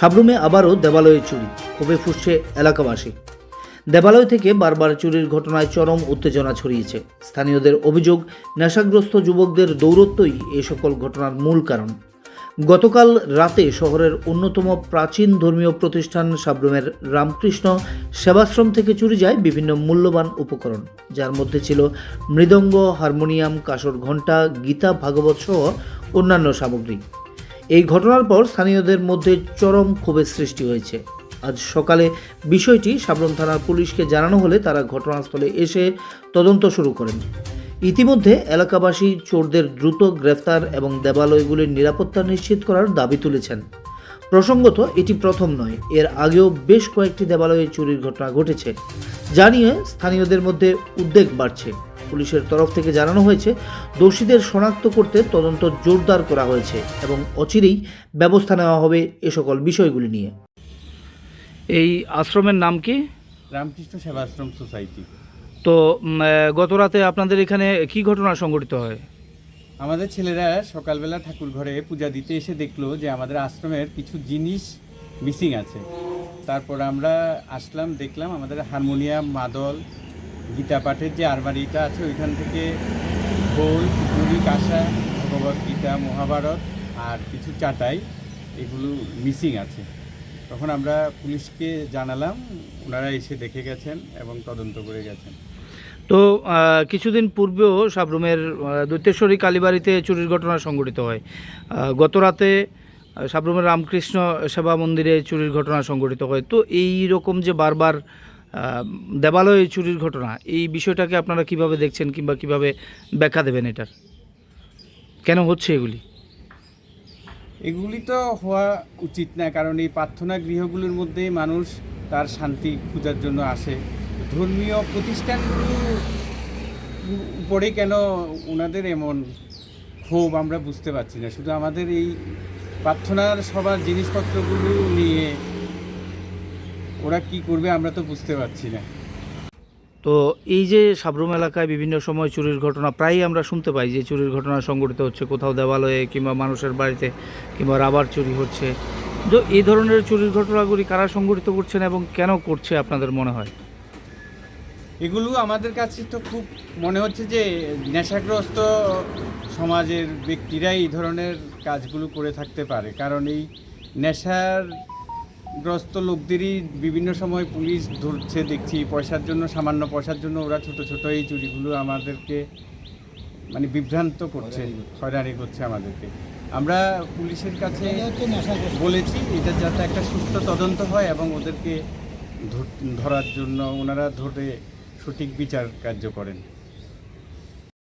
সাবরুমে আবারও দেবালয়ে চুরি, ক্ষোভে ফুসছে এলাকাবাসী। দেবালয় থেকে বারবার চুরির ঘটনায় চরম উত্তেজনা ছড়িয়েছে। স্থানীয়দের অভিযোগ, নেশাগ্রস্ত যুবকদের দৌরত্বই এ সকল ঘটনার মূল কারণ। গতকাল রাতে শহরের অন্যতম প্রাচীন ধর্মীয় প্রতিষ্ঠান সাবরুমের রামকৃষ্ণ সেবাশ্রম থেকে চুরি যায় বিভিন্ন মূল্যবান উপকরণ, যার মধ্যে ছিল মৃদঙ্গ, হারমোনিয়াম, কাসর ঘণ্টা, গীতা, ভাগবত সহ অন্যান্য সামগ্রী। এই ঘটনার পর স্থানীয়দের মধ্যে চরম ক্ষোভের সৃষ্টি হয়েছে। আজ সকালে বিষয়টি সাবরুম থানার পুলিশকে জানানো হলে তারা ঘটনাস্থলে এসে তদন্ত শুরু করেন। ইতিমধ্যে এলাকাবাসী চোরদের দ্রুত গ্রেফতার এবং দেবালয়গুলির নিরাপত্তা নিশ্চিত করার দাবি তুলেছেন। প্রসঙ্গত, এটি প্রথম নয়, এর আগেও বেশ কয়েকটি দেবালয়ে চুরির ঘটনা ঘটেছে, যা নিয়ে স্থানীয়দের মধ্যে উদ্বেগ বাড়ছে। পুলিশের তরফ থেকে জানানো হয়েছে দোষীদের শনাক্ত করতে তদন্ত জোরদার করা হয়েছে এবং অচিরেই ব্যবস্থা নেওয়া হবে এ সকল বিষয়গুলি নিয়ে। এই আশ্রমের নাম কি? রামকৃষ্ণ সেবাশ্রম সোসাইটি। তো গত রাতে আপনাদের এখানে কি ঘটনা সংঘটিত হয়? আমাদের ছেলেরা সকালবেলা ঠাকুর ঘরে পূজা দিতে এসে দেখল যে আমাদের আশ্রমের কিছু জিনিস মিসিং আছে। তারপর আমরা আসলাম দেখলাম আমাদের হারমোনিয়াম মাদল গীতা পাঠের যে আলমারিটা আছে ওইখান থেকে ঢোল পুরি কাঁসা ভগবত গীতা মহাভারত আর কিছু চাটাই এগুলো মিসিং আছে। তখন আমরা পুলিশকে জানালাম ওনারা এসে দেখে গেছেন এবং তদন্ত করে গেছেন। তো কিছুদিন পূর্বেও সাবরুমের আহ, দৈত্যেশ্বরী কালীবাড়িতে চুরির ঘটনা সংঘটিত হয়। গত রাতে সাবরুমের রামকৃষ্ণ সেবা মন্দিরে চুরির ঘটনা সংঘটিত হয়। তো এই রকম যে বারবার দেবালয়ে চুরির ঘটনা, এই বিষয়টাকে আপনারা কীভাবে দেখছেন কিংবা কীভাবে ব্যাখ্যা দেবেন এটার? কেন হচ্ছে এগুলি? এগুলি তো হওয়া উচিত না, কারণ এই প্রার্থনা গৃহগুলোর মধ্যে মানুষ তার শান্তি খোঁজার জন্য আসে। ধর্মীয় প্রতিষ্ঠানগুলো উপরে কেন ওনাদের এমন ক্ষোভ আমরা বুঝতে পারছি না। শুধু আমাদের এই প্রার্থনার সবার জিনিসপত্রগুলো নিয়ে ওরা কি করবে আমরা তো বুঝতে পারছি না। তো এই যে সাবরুম এলাকায় বিভিন্ন সময় চুরির ঘটনা প্রায়ই আমরা শুনতে পাই যে চুরির ঘটনা সংঘটিত হচ্ছে কোথাও দেওয়ালয়ে কিংবা মানুষের বাড়িতে কিংবা রাবার চুরি হচ্ছে। তো এই ধরনের চুরির ঘটনাগুলি কারা সংঘটিত করছেন এবং কেন করছে আপনাদের মনে হয়? এগুলো আমাদের কাছে তো খুব মনে হচ্ছে যে নেশাগ্রস্ত সমাজের ব্যক্তিরাই এই ধরনের কাজগুলো করে থাকতে পারে। কারণ এই নেশার গ্রস্ত লোকদেরই বিভিন্ন সময় পুলিশ ধরছে, দেখছি পয়সার জন্য, সামান্য পয়সার জন্য ওরা ছোট ছোট এই চুরিগুলো আমাদেরকে মানে বিভ্রান্ত করছে, হয়রানি করছে আমাদেরকে। আমরা পুলিশের কাছে বলেছি, এটা যাতে একটা সুস্থ তদন্ত হয় এবং ওদেরকে ধরার জন্য ওনারা ধরে সঠিক বিচার কার্য করেন।